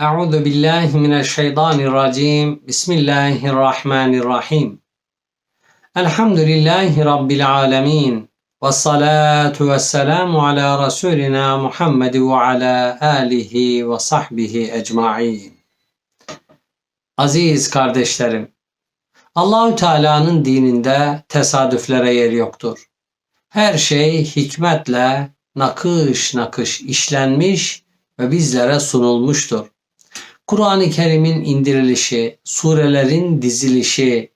Euzu billahi mineşşeytanirracim. Bismillahirrahmanirrahim. Elhamdülillahi rabbil alamin. Ve salatu ve selamu ala Resulina Muhammed ve ala alihi ve sahbihi ecmaîn. Aziz kardeşlerim, Allahü Teala'nın dininde tesadüflere yer yoktur. Her şey hikmetle nakış nakış işlenmiş ve bizlere sunulmuştur. Kur'an-ı Kerim'in indirilişi, surelerin dizilişi,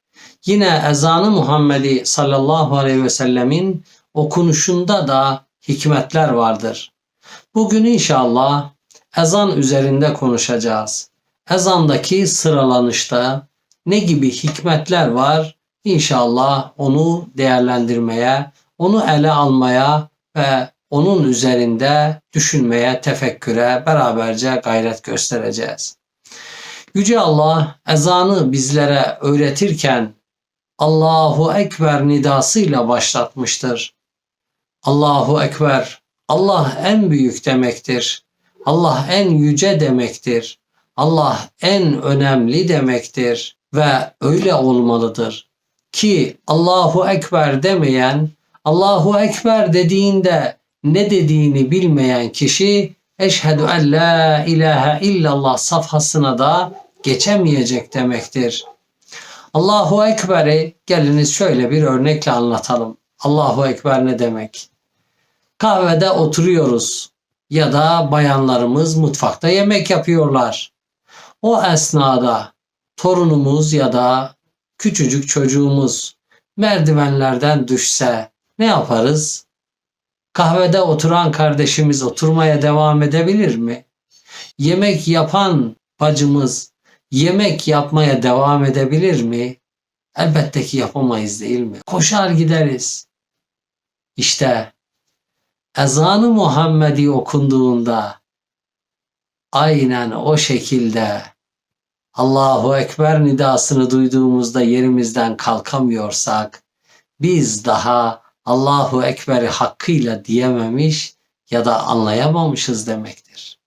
yine ezanı Muhammedi sallallahu aleyhi ve sellemin okunuşunda da hikmetler vardır. Bugün inşallah ezan üzerinde konuşacağız. Ezandaki sıralanışta ne gibi hikmetler var? İnşallah onu değerlendirmeye, onu ele almaya ve onun üzerinde düşünmeye, tefekküre beraberce gayret göstereceğiz. Yüce Allah ezanı bizlere öğretirken Allahu Ekber nidasıyla başlatmıştır. Allahu Ekber, Allah en büyük demektir. Allah en yüce demektir. Allah en önemli demektir ve öyle olmalıdır. Ki Allahu Ekber demeyen, Allahu Ekber dediğinde ne dediğini bilmeyen kişi eşhedü en la ilahe illallah safhasına da geçemeyecek demektir. Allahu Ekber'i geliniz şöyle bir örnekle anlatalım. Allahu Ekber ne demek? Kahvede oturuyoruz ya da bayanlarımız mutfakta yemek yapıyorlar. O esnada torunumuz ya da küçücük çocuğumuz merdivenlerden düşse ne yaparız? Kahvede oturan kardeşimiz oturmaya devam edebilir mi? Yemek yapan bacımız yemek yapmaya devam edebilir mi? Elbette ki yapamayız değil mi? Koşar gideriz. İşte ezanı Muhammedi okunduğunda aynen o şekilde Allahu Ekber nidasını duyduğumuzda yerimizden kalkamıyorsak biz daha Allahu Ekber'i hakkıyla diyememiş ya da anlayamamışız demektir.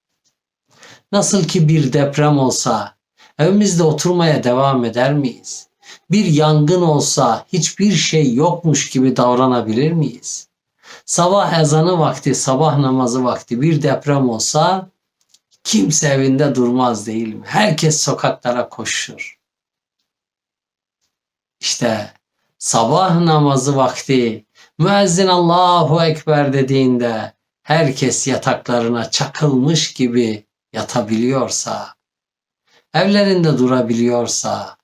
Nasıl ki bir deprem olsa evimizde oturmaya devam eder miyiz? Bir yangın olsa hiçbir şey yokmuş gibi davranabilir miyiz? Sabah ezanı vakti, sabah namazı vakti bir deprem olsa kimse evinde durmaz değil mi? Herkes sokaklara koşur. İşte sabah namazı vakti müezzin Allahu Ekber dediğinde herkes yataklarına çakılmış gibi yatabiliyorsa, evlerinde durabiliyorsa,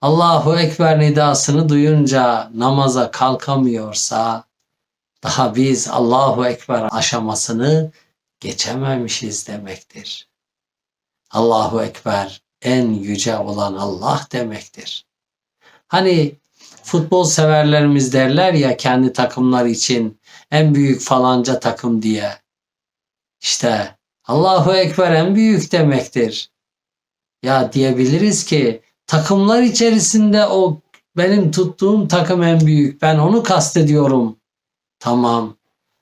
Allahu Ekber nidasını duyunca namaza kalkamıyorsa, daha biz Allahu Ekber aşamasını geçememişiz demektir. Allahu Ekber en yüce olan Allah demektir. Hani futbol severlerimiz derler ya kendi takımlar için en büyük falanca takım diye. İşte Allahu Ekber en büyük demektir. Ya diyebiliriz ki takımlar içerisinde o benim tuttuğum takım en büyük. Ben onu kastediyorum. Tamam.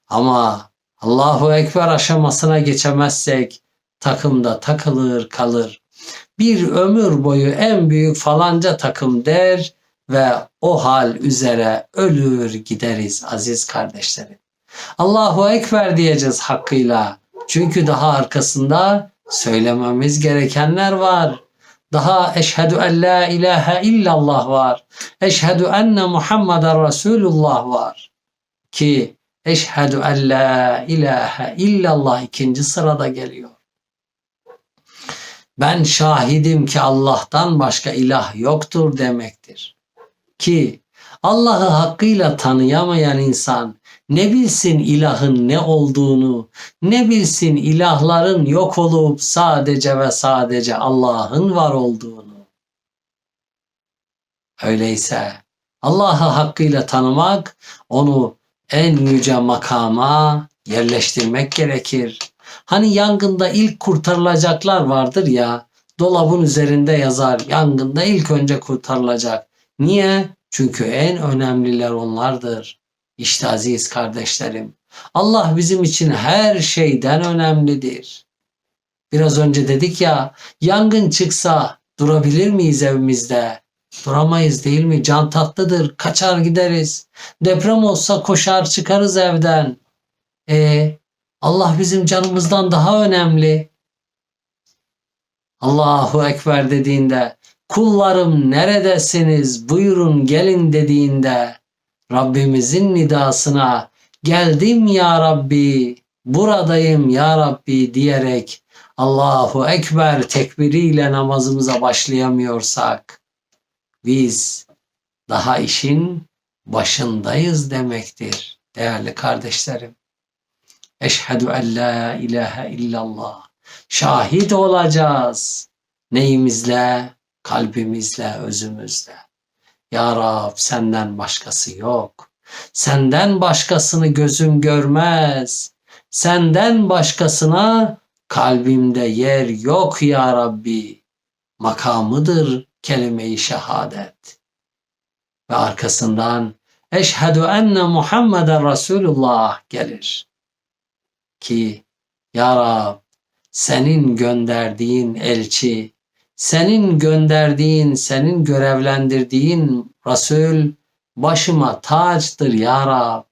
Ama Allahu Ekber aşamasına geçemezsek takımda takılır kalır. Bir ömür boyu en büyük falanca takım der ve o hal üzere ölür gideriz aziz kardeşlerim. Allahu Ekber diyeceğiz hakkıyla. Çünkü daha arkasında söylememiz gerekenler var. Daha eşhedü en la ilahe illallah var. Eşhedü enne Muhammeden Resulullah var. Ki eşhedü en la ilahe illallah ikinci sırada geliyor. Ben şahidim ki Allah'tan başka ilah yoktur demektir. Ki Allah'ı hakkıyla tanıyamayan insan ne bilsin ilahın ne olduğunu, ne bilsin ilahların yok olup sadece ve sadece Allah'ın var olduğunu. Öyleyse Allah'ı hakkıyla tanımak, onu en yüce makama yerleştirmek gerekir. Hani yangında ilk kurtarılacaklar vardır ya, dolabın üzerinde yazar yangında ilk önce kurtarılacak. Niye? Çünkü en önemliler onlardır. İşte aziz kardeşlerim, Allah bizim için her şeyden önemlidir. Biraz önce dedik ya yangın çıksa durabilir miyiz evimizde? Duramayız değil mi? Can tatlıdır. Kaçar gideriz. Deprem olsa koşar çıkarız evden. E Allah bizim canımızdan daha önemli. Allahu Ekber dediğinde kullarım neredesiniz buyurun gelin dediğinde Rabbimizin nidasına geldim ya Rabbi buradayım ya Rabbi diyerek Allahu Ekber tekbiriyle namazımıza başlayamıyorsak biz daha işin başındayız demektir değerli kardeşlerim. Eşhedü en la ilahe illallah. Şahit olacağız. Neyimizle? Kalbimizle, özümüzle. Ya Rab senden başkası yok. Senden başkasını gözüm görmez. Senden başkasına kalbimde yer yok ya Rabbi. Makamıdır kelime-i şehadet. Ve arkasından eşhedü enne Muhammeden Resulullah gelir. Ki Ya Rab senin gönderdiğin elçi, senin gönderdiğin, senin görevlendirdiğin Resul başıma taçtır ya Rab.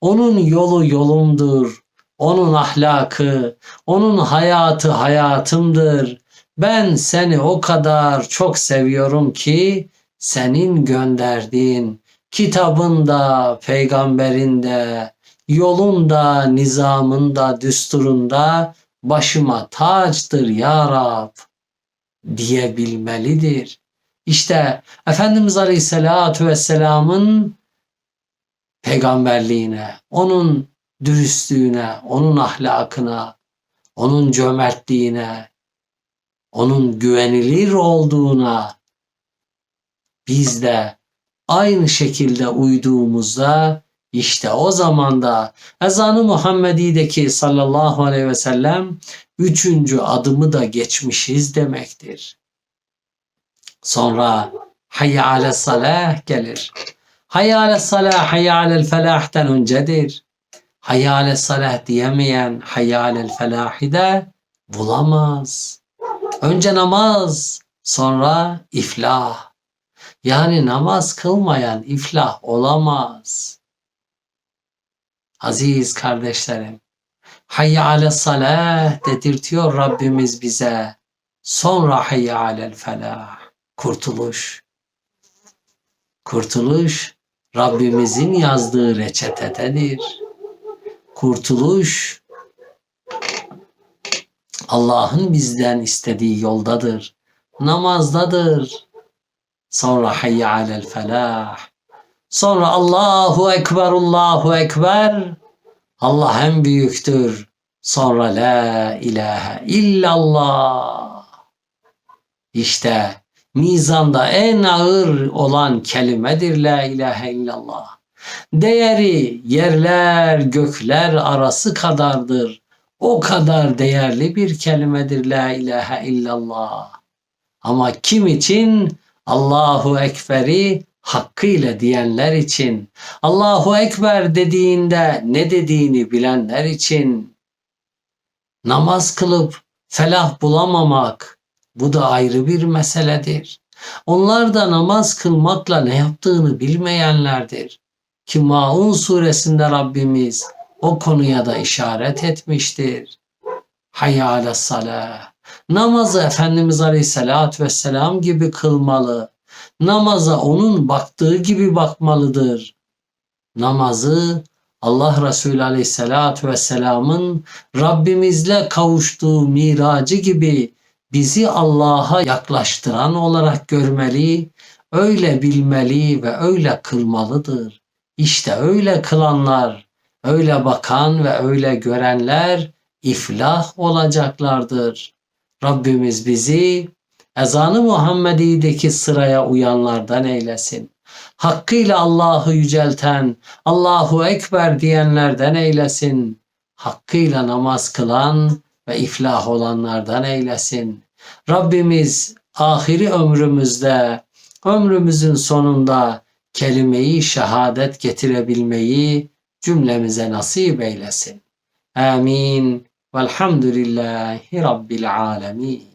Onun yolu yolumdur. Onun ahlakı, onun hayatı hayatımdır. Ben seni o kadar çok seviyorum ki senin gönderdiğin kitabında, peygamberinde, yolunda, nizamında, düsturunda başıma taçtır ya Rab diyebilmelidir. İşte Efendimiz Aleyhisselatü Vesselam'ın peygamberliğine, onun dürüstlüğüne, onun ahlakına, onun cömertliğine, onun güvenilir olduğuna biz de aynı şekilde uyduğumuzda işte o zaman da ezanı Muhammedi'deki sallallahu aleyhi ve sellem üçüncü adımı da geçmişiz demektir. Sonra hayya ale salah gelir. Hayya ale salah, hayya alel felah'ten öncedir. Hayya ale salah diyemeyen hayya alel felahi de bulamaz. Önce namaz, sonra iflah. Yani namaz kılmayan iflah olamaz. Aziz kardeşlerim, hayye ale salah dedirtiyor Rabbimiz bize. Sonra hayye alel felah. Kurtuluş. Kurtuluş Rabbimizin yazdığı reçetededir. Kurtuluş Allah'ın bizden istediği yoldadır. Namazdadır. Sonra hayye alel felah. Sonra Allahu Ekber, Allahu Ekber. Allah en büyüktür. Sonra La ilahe illallah. İşte mizanda en ağır olan kelimedir La ilahe illallah. Değeri yerler gökler arası kadardır. O kadar değerli bir kelimedir La ilahe illallah. Ama kim için? Allahu Ekber'i hakkıyla diyenler için, Allahu Ekber dediğinde ne dediğini bilenler için, namaz kılıp felah bulamamak bu da ayrı bir meseledir. Onlar da namaz kılmakla ne yaptığını bilmeyenlerdir. Ki Maun suresinde Rabbimiz o konuya da işaret etmiştir. Hayya salah. Namazı Efendimiz Aleyhisselatü Vesselam gibi kılmalı namaza onun baktığı gibi bakmalıdır. Namazı Allah Resulü Aleyhisselatü Vesselam'ın Rabbimizle kavuştuğu miracı gibi bizi Allah'a yaklaştıran olarak görmeli, öyle bilmeli ve öyle kılmalıdır. İşte öyle kılanlar, öyle bakan ve öyle görenler iflah olacaklardır. Rabbimiz bizi ezanı Muhammedi'deki sıraya uyanlardan eylesin. Hakkıyla Allah'ı yücelten, Allahu Ekber diyenlerden eylesin. Hakkıyla namaz kılan ve iflah olanlardan eylesin. Rabbimiz ahiri ömrümüzde, ömrümüzün sonunda kelimeyi şehadet getirebilmeyi cümlemize nasip eylesin. Amin. Velhamdülillahi Rabbil alemin.